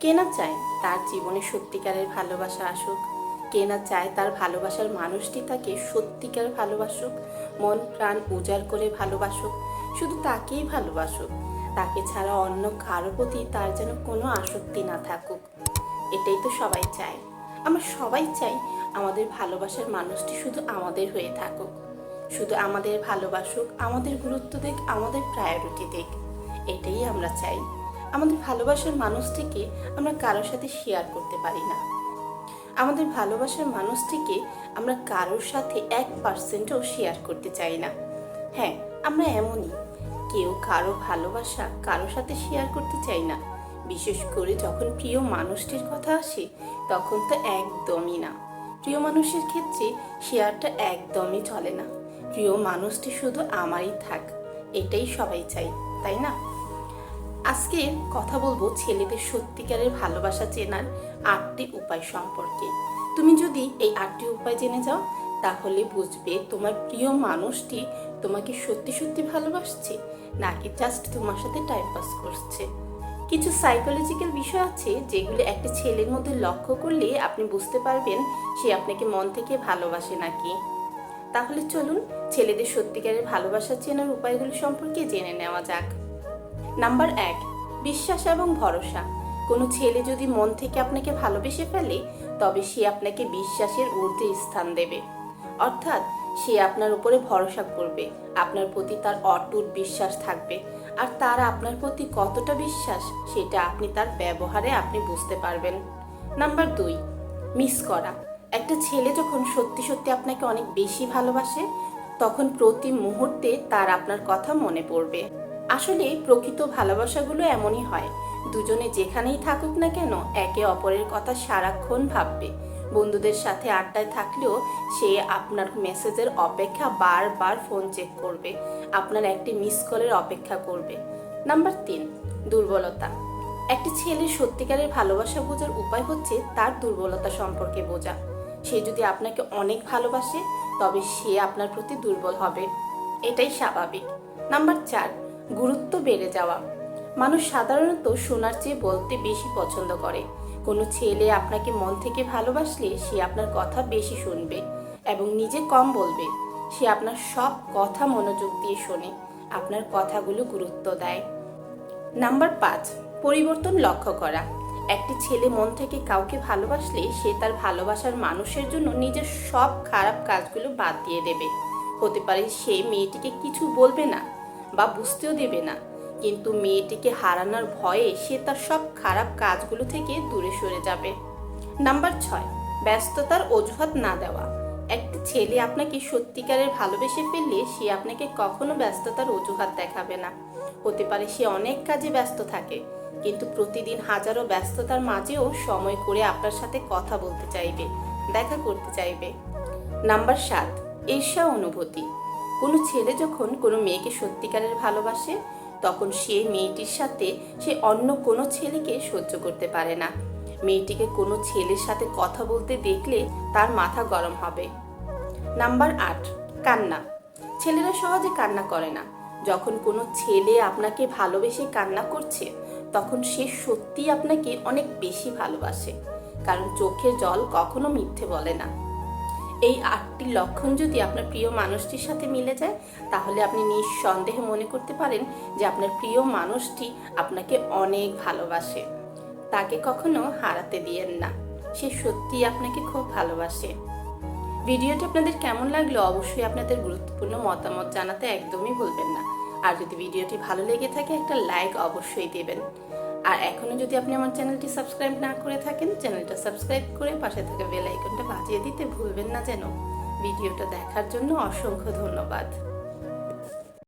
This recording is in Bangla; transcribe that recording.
কে না চায় তার জীবনে সত্যিকারের ভালোবাসা আসুক? কে না চায় তার ভালোবাসার মানুষটি তাকে সত্যিকার ভালোবাসুক? মন, প্রাণ উজাড় করে ভালোবাসুক? শুধু তাকেই ভালোবাসুক? তাকে ছাড়া অন্য কারও প্রতি তার যেন কোনো আসক্তি না থাকুক। এটাই তো সবাই চায়। আমরা সবাই চাই আমাদের ভালোবাসার মানুষটি শুধু আমাদের হয়ে থাকুক। শুধু আমাদের ভালোবাসুক, আমাদের গুরুত্ব দিক, আমাদের প্রায়োরিটি দিক। এটাই আমরা চাই। আমাদের ভালোবাসার মানুষটিকে আমরা কারোর সাথে শেয়ার করতে পারি না। আমাদের ভালোবাসার মানুষটিকে আমরা কারোর সাথে এক পার্সেন্টও শেয়ার করতে চাই না। হ্যাঁ আমরা এমনই। কেউ কারও ভালোবাসা কারোর সাথে শেয়ার করতে চাই না। বিশেষ করে যখন প্রিয় মানুষটির কথা আসে, তখন তো একদমই না। প্রিয় মানুষের ক্ষেত্রে শেয়ারটা একদমই চলে না। প্রিয় মানুষটি শুধু আমারই থাক, এটাই সবাই চাই তাই না? আজকে কথা বলব ছেলেদের সত্যিকারের ভালোবাসা চেনার আটটি উপায় সম্পর্কে। তুমি যদি এই আটটি উপায় জেনে যাও, তাহলে বুঝবে তোমার প্রিয় মানুষটি তোমাকে সত্যি সত্যি ভালোবাসছে, নাকি জাস্ট তোমার সাথে টাইম পাস করছে। কিছু সাইকোলজিক্যাল বিষয় আছে যেগুলো একটা ছেলের মধ্যে লক্ষ্য করলে আপনি বুঝতে পারবেন সে আপনাকে মন থেকে ভালোবাসে নাকি। তাহলে চলুন ছেলেদের সত্যিকারের ভালোবাসা চেনার উপায়গুলো সম্পর্কে জেনে নেওয়া যাক। নাম্বার এক, বিশ্বাস এবং ভরসা। কোনো ছেলে যদি মন থেকে আপনাকে ভালোবেসে ফেলে, তবে সে আপনাকে বিশ্বাসের ঊর্ধ্বে স্থান দেবে। অর্থাৎ, সে আপনার উপরে ভরসা করবে, আপনার প্রতি তার অটুট বিশ্বাস থাকবে, আর তার আপনার প্রতি কতটা বিশ্বাস, সেটা আপনি তার ব্যবহারে আপনি বুঝতে পারবেন। নাম্বার দুই, মিস করা। একটা ছেলে যখন সত্যি সত্যি আপনাকে অনেক বেশি ভালোবাসে, তখন প্রতি মুহূর্তে তার আপনার কথা মনে পড়বে। আসলে প্রকৃত ভালোবাসাগুলো এমনই হয়। দুজনে যেখানেই থাকুক না কেন একে অপরের কথা সারাক্ষণ ভাববে। বন্ধুদের সাথে আড্ডায় থাকলেও সে আপনার মেসেজের অপেক্ষা বারবার ফোন চেক করবে। আপনার একটি মিস কলের অপেক্ষা করবে। নাম্বার তিন, দুর্বলতা। একটি ছেলের সত্যিকারের ভালোবাসা বোঝার উপায় হচ্ছে তার দুর্বলতা সম্পর্কে বোঝা। সে যদি আপনাকে অনেক ভালোবাসে, তবে সে আপনার প্রতি দুর্বল হবে। এটাই স্বাভাবিক। নাম্বার চার গুরুত্ব বেড়ে যাওয়া। মানুষ সাধারণত শোনার চেয়ে বলতে বেশি পছন্দ করে। কোনো ছেলে আপনাকে মন থেকে ভালোবাসলে সে আপনার কথা বেশি শুনবে এবং নিজে কম বলবে। সে আপনার সব কথা মনোযোগ দিয়ে শোনে, আপনার কথাগুলো গুরুত্ব দেয়। নাম্বার পাঁচ, পরিবর্তন লক্ষ্য করা। একটি ছেলে মন থেকে কাউকে ভালোবাসলে সে তার ভালোবাসার মানুষের জন্য নিজের সব খারাপ কাজগুলো বাদ দিয়ে দেবে। হতে পারে সে মেয়েটিকে কিছু বলবে না। বা বুঝতেও দেবে না। কিন্তু মেয়েটিকে হারানোর ভয়ে সে তার সব খারাপ কাজগুলো থেকে দূরে সরে যাবে। নাম্বার ছয়, ব্যস্ততার অজুহাত না দেওয়া। একটি ছেলে আপনাকে সত্যিকারের ভালোবেসে ফেললে সে আপনাকে কখনো ব্যস্ততার অজুহাত দেখাবে না। হতে পারে সে অনেক কাজে ব্যস্ত থাকে, কিন্তু প্রতিদিন হাজারো ব্যস্ততার মাঝেও সময় করে আপনার সাথে কথা বলতে চাইবে, দেখা করতে চাইবে। নাম্বার সাত, ঈর্ষা অনুভূতি। কোনো ছেলে যখন কোনো মেয়েকে সত্যিকারের ভালোবাসে, তখন সে মেয়েটির সাথে সে অন্য কোনো ছেলেকে সহ্য করতে পারে না। মেয়েটিকে কোনো ছেলের সাথে কথা বলতে দেখলে তার মাথা গরম হবে। নাম্বার আট, কান্না। ছেলেরা সহজে কান্না করে না। যখন কোনো ছেলে আপনাকে ভালোবেসে কান্না করছে, তখন সে সত্যি আপনাকে অনেক বেশি ভালোবাসে। কারণ চোখের জল কখনো মিথ্যে বলে না। এই আটটি লক্ষণ যদি আপনার প্রিয় মানুষটির সাথে মিলে যায়, তাহলে আপনি নিঃসন্দেহে মনে করতে পারেন যে আপনার প্রিয় মানুষটি আপনাকে অনেক ভালোবাসে। তাকে কখনো হারাতে দিয়েন না। সে সত্যি আপনাকে খুব ভালোবাসে। ভিডিওটি আপনাদের কেমন লাগল অবশ্যই আপনাদের গুরুত্বপূর্ণ মতামত জানাতে একদমই ভুলবেন না। আর যদি ভিডিওটি ভালো লেগে থাকে, একটা লাইক অবশ্যই দেবেন। আর এখনও যদি আপনি আমার চ্যানেলটি সাবস্ক্রাইব না করে থাকেন, চ্যানেলটা সাবস্ক্রাইব করে পাশে থাকা বেল আইকনটা বাজিয়ে দিতে ভুলবেন না যেন। ভিডিওটা দেখার জন্য অসংখ্য ধন্যবাদ।